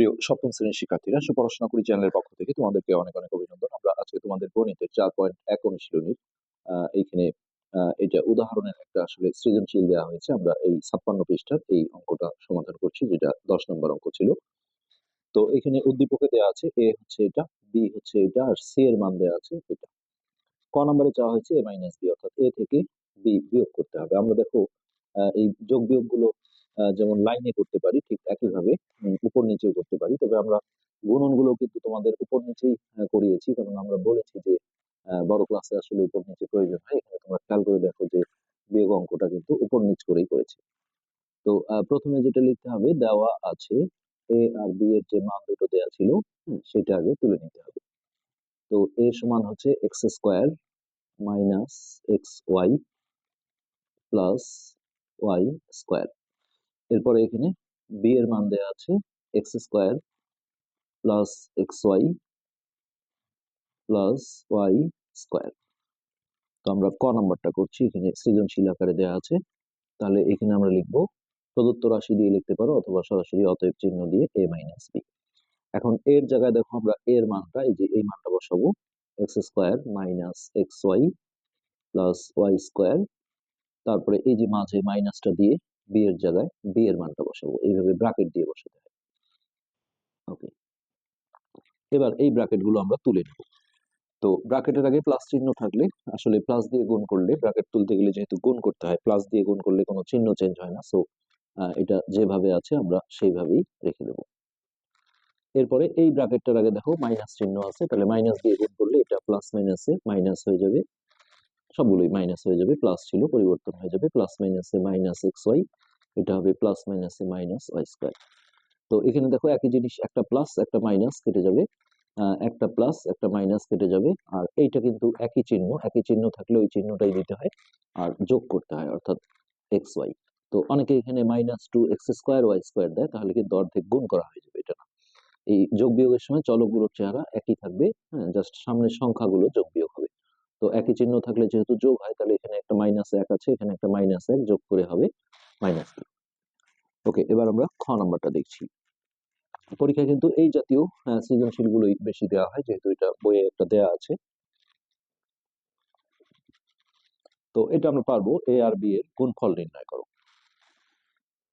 প্রিয় সপ্তম শ্রেণির শিক্ষার্থীরা সে পড়াশোনা করি চ্যানেলের পক্ষ থেকে তোমাদেরকে অনেক অনেক অভিনন্দন। আমরা আজকে তোমাদের গণিতের চার পয়েন্ট এক অনুশীলনীর এইখানে এটা উদাহরণের একটা আসলে সৃজনশীল দেওয়া হয়েছে। আমরা এই ছাপ্পান্ন পৃষ্ঠার এই অঙ্কটা সমাধান করছি, যেটা দশ নম্বর অঙ্ক ছিল। তো এখানে উদ্দীপকে দেওয়া আছে এ হচ্ছে এটা, বি হচ্ছে এটা, আর সি এর মান দেওয়া আছে এটা। ক নম্বরে চাওয়া হয়েছে এ মাইনাস বি, অর্থাৎ এ থেকে বি বিয়োগ করতে হবে। আমরা দেখো এই যোগ বিয়োগগুলো যেমন লাইনে করতে পারি, ঠিক একইভাবে উপর নিচেও করতে পারি। তবে আমরা গুণনগুলো কিন্তু তোমাদের উপর নিচেই করিয়েছি। কারণ আমরা বলেছি যে বড় ক্লাসে আসলে উপর নিচে প্রয়োজন হয়। এখানে তোমরা খেয়াল করে দেখো যে, বিয়োগ অঙ্কটা কিন্তু উপর নিচ করেই করেছে। তো প্রথমে যেটা লিখতে হবে, দেওয়া আছে এ আর বি এর যে মান দুটো দেওয়া ছিল সেটা আগে তুলে নিতে হবে। তো এ সমান হচ্ছে X square minus X Y plus Y square এরপরে এখানে বি এর মান দেওয়া আছে X square plus X Y plus Y square তো আমরা ক নাম্বারটা করছি, এখানে সৃজনশীল আকারে দেওয়া আছে। তাহলে এখানে আমরা লিখব, প্রদত্ত রাশি দিয়ে লিখতে পারো অথবা সরাসরি অতএব চিহ্ন দিয়ে এ মাইনাস বি এখন এর জায়গায় দেখো আমরা এর মানটা, এই যে এই মানটা বসাবো X square minus X Y plus Y square তারপরে এই যে মাঝে মাইনাসটা দিয়ে বি এর জায়গায় বি এর মানটা বসাবো। এইভাবে ব্র্যাকেট দিয়ে বসাতে হয়। ওকে এবার এই ব্র্যাকেটগুলো আমরা তুলে নেব। তো ব্র্যাকেটের আগে প্লাস চিহ্ন থাকলে, আসলে প্লাস দিয়ে গুণ করলে ব্র্যাকেট তুলতে গেলে যেহেতু গুণ করতে হয় প্লাস দিয়ে গুণ করলে কোনো চিহ্ন চেঞ্জ হয় না। সো এটা যেভাবে আছে আমরা সেইভাবেই রেখে দেব। এরপরে এই ব্র্যাকেটটার আগে দেখো মাইনাস চিহ্ন আছে, তাহলে মাইনাস দিয়ে গুণ করলে এটা প্লাস মাইনাসে মাইনাস হয়ে যাবে। সবগুলোই মাইনাস হয়ে যাবে প্লাস ছিল, পরিবর্তন হয়ে যাবে প্লাস মাইনাসে মাইনাস এক্স ওয়াই এটা হবে প্লাস মাইনাসে মাইনাস ওয়াই স্কোয়ার তো এখানে দেখো একই জিনিস, একটা প্লাস একটা মাইনাস কেটে যাবে একটা প্লাস একটা মাইনাস কেটে যাবে, আর এইটা কিন্তু একই চিহ্ন একই চিহ্ন থাকলে ওই চিহ্নটাই দিতে হয়, আর যোগ করতে হয়, অর্থাৎ এক্স ওয়াই তো অনেকে এখানে minus two X square Y square দেয়, তাহলে কিন্তু অর্ধেক গুণ করা হয়ে যাবে এটা না। এই যোগ বিয়োগের সময় চলকগুলোর চেহারা একই থাকবে হ্যাঁ জাস্ট সামনের সংখ্যাগুলো যোগ বিয়োগ হবে। তো একই চিহ্ন থাকলে যেহেতু যোগ হয় তাহলে এখানে একটা মাইনাস এক আছে এখানে একটা মাইনাস এক যোগ করে হবে মাইনাস ওকে এবার আমরা খ নাম্বারটা দেখছি। পরীক্ষায় কিন্তু এই জাতীয় আহ, সৃজনশীল গুলোই বেশি দেওয়া হয় যেহেতু এটা বইয়ে একটা দেওয়া আছে। তো এটা আমরা পারব এ আর বি এর গুণফল নির্ণয় করো।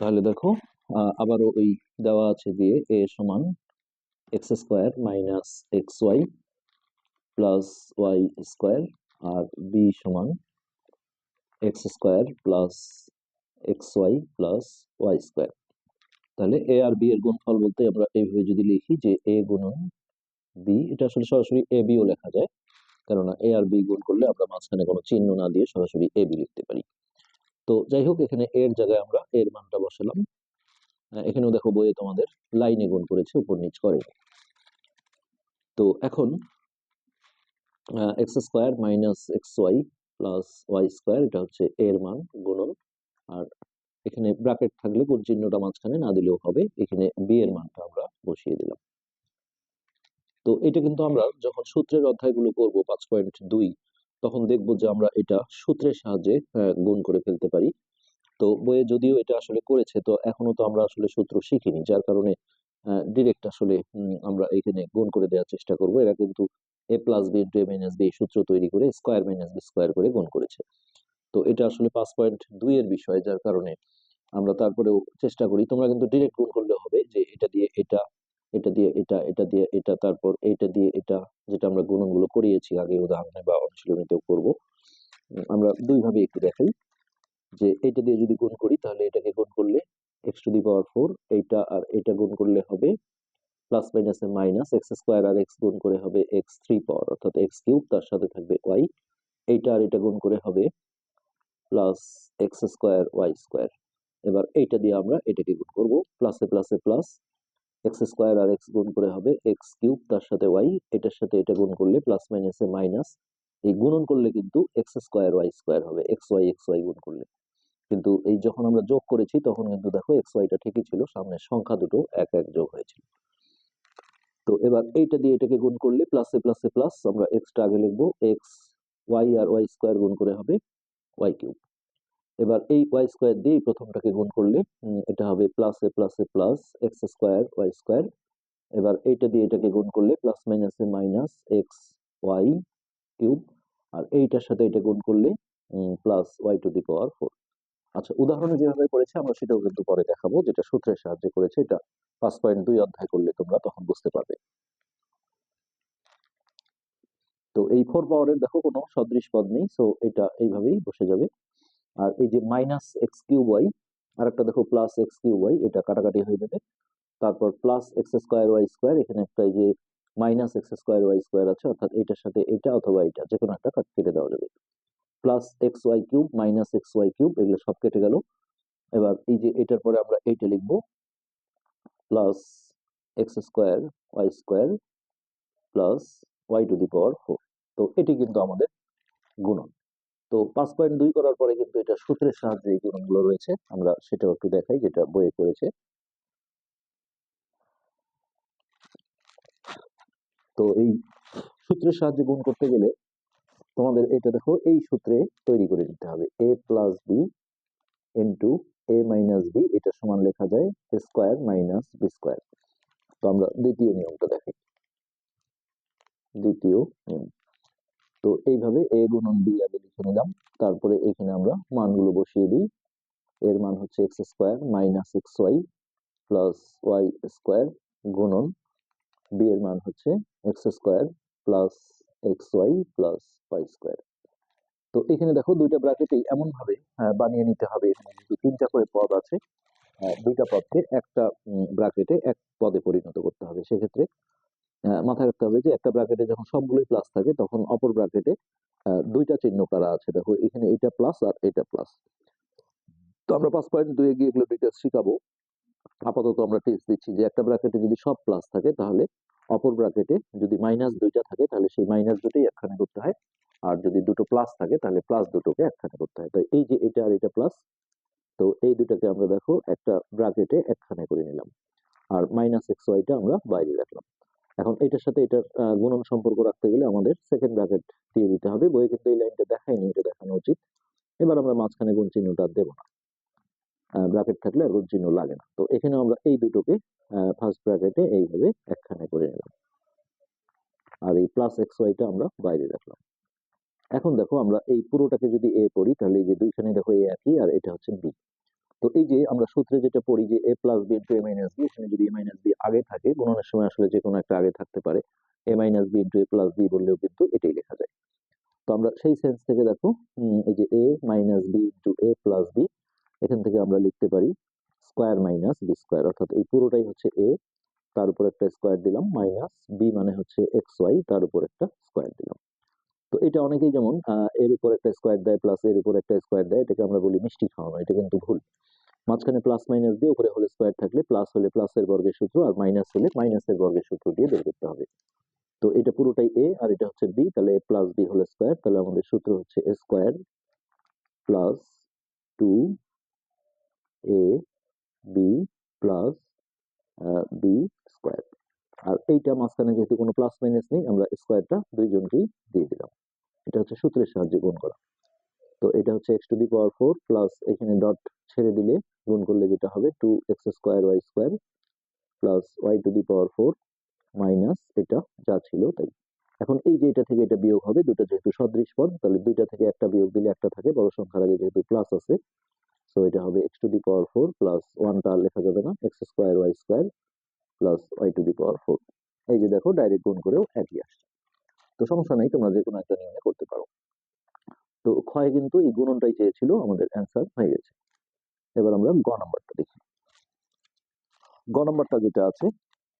তাহলে দেখো আবারও ওই দেওয়া আছে দিয়ে এ সমান X square minus X Y plus Y square আর বি সমান X square plus X Y plus Y square তাহলে এ আর বি এর গুণফল বলতে আমরা এইভাবে যদি লিখি যে এ গুণন বি এটা আসলে সরাসরি এ বিও লেখা যায়। কেননা এ আর বি গুণ করলে আমরা মাঝখানে কোনো চিহ্ন না দিয়ে সরাসরি এ বি লিখতে পারি। তো যাই হোক, এখানে এর জায়গায় আমরা এর মানটা বসালাম। এখানেও দেখো বইয়ে তোমাদের লাইনে গুণ করেছে, উপর নিচ করে তো এখন X square minus X Y plus Y square এটা হচ্ছে এর মান গুণন। আর এখানে ব্র্যাকেট থাকলে কোন চিহ্নটা মাঝখানে না দিলেও হবে, এখানে বি এর মানটা আমরা বসিয়ে দিলাম। তো এটা কিন্তু আমরা যখন সূত্রের অধ্যায়গুলো করব পাঁচ পয়েন্ট দুই, তখন দেখব যে আমরা এটা সূত্রের সাহায্যে গুণ করে ফেলতে পারি। তো বইয়ে যদিও এটা আসলে করেছে, তো এখনও তো আমরা আসলে সূত্র শিখিনি, যার কারণে ডিরেক্ট আসলে আমরা এখানে গুণ করে দেওয়ার চেষ্টা করব। এরা কিন্তু A plus B into A minus B সূত্র তৈরি করে স্কোয়ার মাইনাস বি স্কোয়ার করে গুণ করেছে। তো এটা আসলে পাঁচ পয়েন্ট দুই এর বিষয়, যার কারণে আমরা তারপরেও চেষ্টা করি, তোমরা কিন্তু ডিরেক্ট গুণ করলে হবে যে এটা দিয়ে এটা এটা দিয়ে এটা এটা দিয়ে এটা, তারপর এটা দিয়ে এটা, যেটা আমরা গুণনগুলো করিয়েছি আগে উদাহরণে বা অনুশীলনীতেও করব। আমরা দুইভাবে একটু দেখাই। যে এটা দিয়ে যদি গুণ করি, তাহলে এটাকে গুণ করলে X to the power four এইটা আর এটা গুণ করলে হবে প্লাস মাইনাসে মাইনাস এক্স স্কোয়ার আর এক্স গুণ করে হবে এক্স থ্রি পাওয়ার অর্থাৎ এক্স কিউব তার সাথে থাকবে ওয়াই এইটা আর এটা গুণ করে হবে plus X square Y square এবার এইটা দিয়ে আমরা এটাকে গুণ করব প্লাসে প্লাসে প্লাস এক্স স্কোয়ার আর এক্স গুণ করে হবে এক্স কিউব তার সাথে ওয়াই এটার সাথে এটা গুণ করলে প্লাস মাইনাসে মাইনাস এই গুণন করলে কিন্তু এক্স স্কোয়ার ওয়াই স্কোয়ার হবে এক্স ওয়াই এক্স ওয়াই গুণ করলে। কিন্তু এই যখন আমরা যোগ করেছি, তখন কিন্তু দেখো এক্স ওয়াইটা ঠিকই ছিল, সামনের সংখ্যা দুটো এক এক যোগ হয়েছিল। তো এবার এইটা দিয়ে এটাকে গুণ করলে প্লাসে প্লাসে প্লাস আমরা এক্সটা আগে লিখব এক্স ওয়াই আর ওয়াই স্কোয়ার গুণ করে হবে ওয়াই কিউব এবার এই ওয়াই স্কোয়ার দিয়ে প্রথমটাকে গুণ করলে এটা হবে প্লাসে প্লাসে plus X square Y square এবার এইটা দিয়ে এটাকে গুণ করলে প্লাস মাইনাসে মাইনাস এক্স ওয়াই কিউব আর এইটার সাথে এটা গুণ করলে plus Y to the power four আচ্ছা উদাহরণে যেভাবে করেছে, আমরা সেটাও কিন্তু পরে দেখাবো, যেটা সূত্রের সাহায্যে করেছে, এটা পাঁচ পয়েন্ট দুই অধ্যায় করলে তোমরা তখন বুঝতে পারবে। তো এই ফোর পাওয়ারের দেখো কোনো সদৃশ পদ নেই সো এটা এইভাবেই বসে যাবে। আর এই যে মাইনাস এক্স কিউ ওয়াই আর একটা দেখো প্লাস এক্স কিউ ওয়াই এটা কাটাকাটি হয়ে যাবে। তারপর plus X square Y square এখানে একটা এই যে minus X square Y square আছে, অর্থাৎ এটার সাথে এটা অথবা এটা যে কোনো একটা কাট কেটে দেওয়া যাবে। Plus X Y cube minus X Y cube এগুলো সব কেটে গেল। এবার এই যে এটার পরে আমরা এইটা লিখব। Plus X square Y square plus Y to the power four তো এটি কিন্তু আমাদের গুণন। তো পাঁচ পয়েন্ট দুই করার পরে কিন্তু এটা সূত্রের সাহায্যে এই গুণনগুলো রয়েছে। আমরা সেটাও একটু দেখাই যেটা বইয়ে করেছে তো এই সূত্রের সাহায্যে গুণ করতে গেলে তোমাদের এটা দেখো, এই সূত্রে তৈরি করে নিতে হবে। A plus B into A minus B এটা সমান লেখা যায় স্কোয়ার মাইনাস বি স্কোয়ার তো আমরা দ্বিতীয় নিয়মটা দেখি। দ্বিতীয় নিয়ম। তো এইভাবে এ গুণন বি আগে লিখে নিলাম, তারপরে এখানে আমরা মানগুলো বসিয়ে দিই। এর মান হচ্ছে X square minus X Y plus Y square গুণন। বি এর মান হচ্ছে X square plus Y plus Y square তো এখানে দেখো দুইটা ব্র্যাকেটেই এমন ভাবে বানিয়ে নিতে হবে। এখানে যেহেতু তিনটা করে পদ আছে দুইটা পদকে একটা ব্র্যাকেটে এক পদে পরিণত করতে হবে। সেক্ষেত্রে মাথায় রাখতে হবে যে একটা ব্র্যাকেটে যখন সবগুলোই প্লাস থাকে, তখন অপর ব্র্যাকেটে দুইটা চিহ্ন করা আছে। দেখো এখানে এটা প্লাস আর এটা প্লাস তো আমরা পাঁচ পয়েন্ট দুই গিয়ে এগুলো ডিটেলস শিখাবো। আপাতত আমরা টেস্ট দিচ্ছি যে একটা ব্র্যাকেটে যদি সব প্লাস থাকে, তাহলে অপর ব্র্যাকেটে যদি মাইনাস দুইটা থাকে, তাহলে সেই মাইনাস দুটোই একখানে করতে হয়। আর যদি দুটো প্লাস থাকে, তাহলে প্লাস দুটোকে একখানে করতে হয়। তো এই যে এটা আর এটা প্লাস তো এই দুটাকে আমরা দেখো একটা ব্র্যাকেটে একখানে করে নিলাম। আর মাইনাস এক্স ওয়াইটা আমরা বাইরে রাখলাম। এখন এটার সাথে এটার গুণন সম্পর্ক রাখতে গেলে আমাদের সেকেন্ড ব্র্যাকেট দিয়ে দিতে হবে। বইয়ে কিন্তু এই লাইনটা দেখায়নি, এটা দেখানো উচিত। এবার আমরা মাঝখানে গুণ চিহ্নটা দেবো না। ব্র্যাকেট থাকলে আর চিহ্ন লাগে না। তো এখানে আমরা এই দুটোকে ফার্স্ট ব্র্যাকেটে এইভাবে একখানে করে নিলাম। আর এই প্লাস এক্স ওয়াইটা আমরা বাইরে রাখলাম। এখন দেখো আমরা এই পুরোটাকে যদি এ পড়ি, তাহলে এই যে দুইখানে দেখো এ একই আর এটা হচ্ছে বি তো এই যে আমরা সূত্রে যেটা পড়ি যে A plus B into A minus B এখানে যদি এ মাইনাস বি আগে থাকে, গুণনের সময় আসলে যে কোনো একটা আগে থাকতে পারে। A minus B into A plus B বললেও কিন্তু এটাই লেখা যায়। তো আমরা সেই সেন্স থেকে দেখো এই যে A minus B into A plus B এখান থেকে আমরা লিখতে পারি স্কোয়ার মাইনাস বি স্কোয়ার, অর্থাৎ এই পুরোটাই হচ্ছে এ, তার উপর একটা স্কোয়ার দিলাম, মাইনাস বি মানে হচ্ছে এক্স ওয়াই, তার উপর একটা স্কোয়ার দিলাম। তো এটা অনেকেই যেমন এর উপর একটা স্কোয়ার দেয় প্লাস এর উপর একটা স্কোয়ার দেয়, এটাকে আমরা বলি মিষ্টি খাওয়ানো, এটা কিন্তু ভুল। মাঝখানে প্লাস মাইনাস দিয়ে উপরে হলে স্কোয়ার থাকলে প্লাস হলে প্লাসের বর্গের সূত্র আর মাইনাস হলে মাইনাসের বর্গের সূত্র দিয়ে বের করতে হবে। তো এটা পুরোটাই এ আর এটা হচ্ছে বি, তাহলে এ প্লাস বি হলে স্কোয়ার তাহলে আমাদের সূত্র হচ্ছে A square plus two A B plus B square আর এইটা মাঝখানে যেহেতু কোনো প্লাস মাইনাস নেই, আমরা স্কোয়ারটা দুইজনকেই দিয়ে দিলাম। এটা হচ্ছে সূত্রের সাহায্যে গুণ করা। তো এটা হচ্ছে X to the power four plus এখানে ডট ছেড়ে দিলে গুণ করলে যেটা হবে two X square Y square plus Y to the power four minus এটা যা ছিল তাই। এখন এই যে এটা থেকে এটা বিয়োগ হবে, দুটো যেহেতু সদৃশ পদ, তাহলে দুইটা থেকে একটা বিয়োগ দিলে একটা থাকে, বড় সংখ্যার আগে যেহেতু প্লাস আছে সো এটা হবে X to the power four plus ওয়ানটা লেখা যাবে না X square Y square plus Y to the power four এই যে দেখো ডাইরেক্ট গুণ করেও একই আসছে। তো সমস্যা নেই, তোমরা যে কোনো একটা নিয়মে করতে পারো। তো ক্ষয় কিন্তু এই গুণনটাই চেয়েছিল, আমাদের অ্যান্সার হয়ে গেছে। এবার আমরা গ নাম্বারটা দেখি। গ নাম্বারটা যেটা আছে,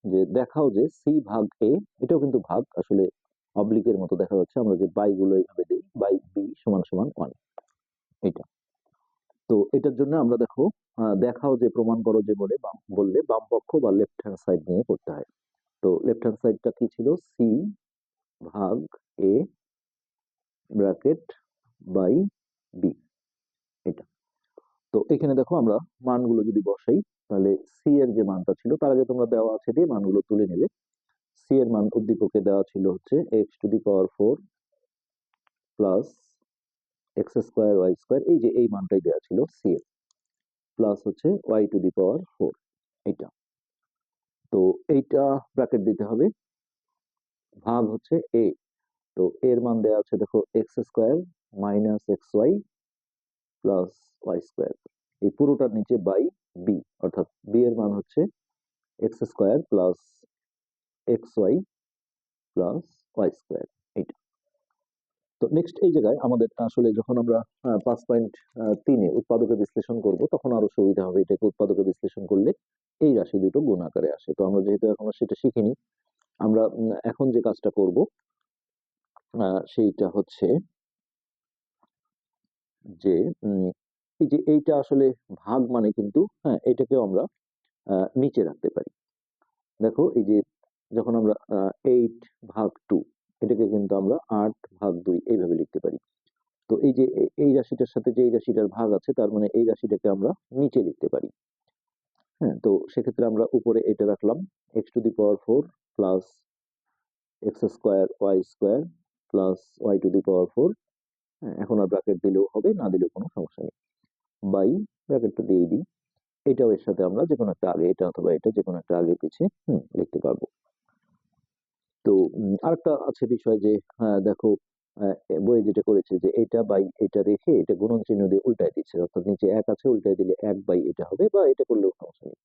যে দেখাও যে সি ভাগ এ এটাও কিন্তু ভাগ, আসলে অবলিকের মতো দেখা যাচ্ছে। আমরা যে বাই গুলো এইভাবে দিই বাই বি সমান সমান ওয়ান এটা তো এটার জন্য আমরা দেখো দেখাও যে প্রমাণ করো যে বলে বাম, বললে বাম পক্ষ বা লেফট হ্যান্ড সাইড নিয়ে করতে হয়। তো লেফট হ্যান্ড সাইডটা কি ছিল? সি ভাগ এ ব্র্যাকেট বাই বি এটা। তো এখানে দেখো আমরা মানগুলো যদি বসাই, তাহলে সি এর যে মানটা ছিল, তার আগে তোমরা দেওয়া আছে দিয়ে মানগুলো তুলে নেবে। সি এর মান উদ্দীপকে দেওয়া ছিল হচ্ছে X to the power four plus X square Y square এই যে এই মানটাই দেওয়া ছিল সি এর প্লাস হচ্ছে Y to the power four এইটা। তো এইটা ব্র্যাকেট দিতে হবে, ভাগ হচ্ছে এ তো এর মান দেওয়া আছে দেখো X square minus X Y plus Y square এই পুরোটার নিচে বাই বি অর্থাৎ বি এর মান হচ্ছে X square plus X Y plus Y square তো নেক্সট এই জায়গায় আমাদের আসলে যখন আমরা পাঁচ পয়েন্ট তিনে উৎপাদকে বিশ্লেষণ করব, তখন আরও সুবিধা হবে এটাকে উৎপাদকে বিশ্লেষণ করলে এই রাশি দুটো গুণ আকারে আসে। তো আমরা যেহেতু এখনও সেটা শিখিনি, আমরা এখন যে কাজটা করব সেইটা হচ্ছে যে এই যে এইটা আসলে ভাগ মানে কিন্তু হ্যাঁ এটাকেও আমরা নিচে রাখতে পারি। দেখো এই যে যখন আমরা এইট ভাগ টু এটাকে কিন্তু আমরা আট ভাগ দুই এইভাবে লিখতে পারি। তো এই যে এই রাশিটার সাথে যে এই রাশিটার ভাগ আছে, তার মানে এই রাশিটাকে আমরা নিচে লিখতে পারি। হ্যাঁ তো সেক্ষেত্রে আমরা উপরে এটা রাখলাম X to the power four plus X square Y square plus Y to the power four এখন আর ব্র্যাকেট দিলেও হবে, না দিলেও কোনো সমস্যা নেই। বাই ব্র্যাকেটটা দিয়ে দিই, এটাও এর সাথে আমরা যে কোনো একটা আগে এটা অথবা এটা যে কোনো একটা আগে পিছিয়ে লিখতে পারব। তো আরেকটা আছে বিষয় যে হ্যাঁ, দেখো বইয়ে যেটা করেছে যে এটা বাই এটা রেখে এটা গুণন চিহ্ন দিয়ে উল্টায় দিচ্ছে। অর্থাৎ নিচে এক আছে উল্টায় দিলে এক বাই এটা হবে বা এটা করলেও সমস্যা নেই।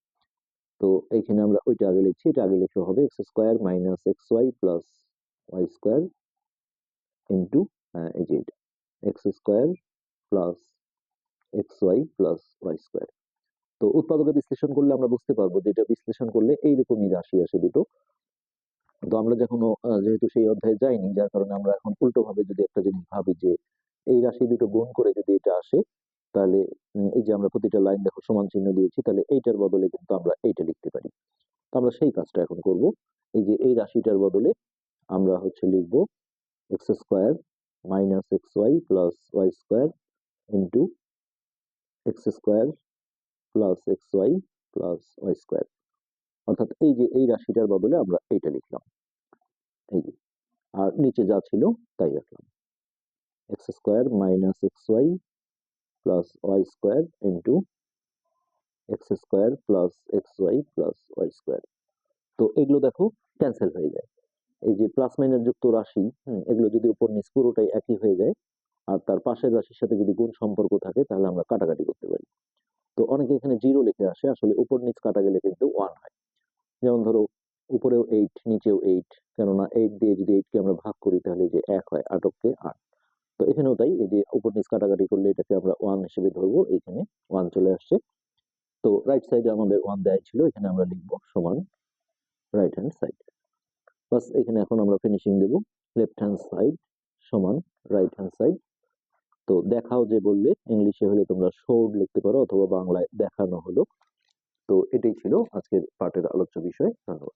তো এইখানে আমরা ওইটা আগে লিখছি এটা আগে লিখলে হবে x square minus x y plus y square into এই যে এটা x square plus x y plus y square তো উৎপাদকে বিশ্লেষণ করলে আমরা বুঝতে পারব যে এটা বিশ্লেষণ করলে এইরকমই রাশি আসে দুটো। তো আমরা যখন যেহেতু সেই অধ্যায়ে যাইনি, যার কারণে আমরা এখন উল্টো ভাবে যদি একটা জিনিস ভাবি যে এই রাশি দুটো গুণ করে যদি এটা আসে, তাহলে এই যে আমরা প্রতিটা লাইন দেখো সমান চিহ্ন দিয়েছি, তাহলে এইটার বদলে কিন্তু আমরা এইটা লিখতে পারি। তো আমরা সেই কাজটা এখন করব। এই যে এই রাশিটার বদলে আমরা হচ্ছে লিখব x square minus x y plus y square into x square plus x y plus y square. অর্থাৎ এই যে এই রাশিটার বদলে আমরা এইটা লিখলাম। এই যে, আর নিচে যা ছিল তাই রাখলাম। X square minus x y plus y square into x square plus x y plus y square তো এগুলো দেখো ক্যান্সেল হয়ে যায়। এই যে প্লাস মাইনাস যুক্ত রাশি এগুলো যদি উপর নিচ পুরোটাই একই হয়ে যায়, আর তার পাশের রাশির সাথে যদি গুণ সম্পর্ক থাকে, তাহলে আমরা কাটাকাটি করতে পারি। তো অনেকে এখানে জিরো লিখে আসে, আসলে উপর নিচ কাটা গেলে কিন্তু ওয়ান হয়। যেমন ধরো, উপরেও এইট নিচেও এইট কেননা এইট দিয়ে যদি এইটকে আমরা ভাগ করি তাহলে যে এক হয় আটককে আট। তো এখানেও তাই, এই যে উপর নিচ কাটাকাটি করলে এটাকে আমরা ওয়ান হিসেবে ধরবো এখানে ওয়ান চলে আসছে। তো রাইট সাইডে আমাদের ওয়ান দেওয়া ছিল, এখানে আমরা লিখব সমান রাইট হ্যান্ড সাইড বাস, এখানে এখন আমরা ফিনিশিং দেব লেফট হ্যান্ড সাইড সমান রাইট হ্যান্ড সাইড তো দেখাও যে বললে, ইংলিশে হলে তোমরা শোড লিখতে পারো, অথবা বাংলায় দেখানো হলো। তো এটাই ছিল আজকের পাঠের আলোচ্য বিষয় ধন্যবাদ।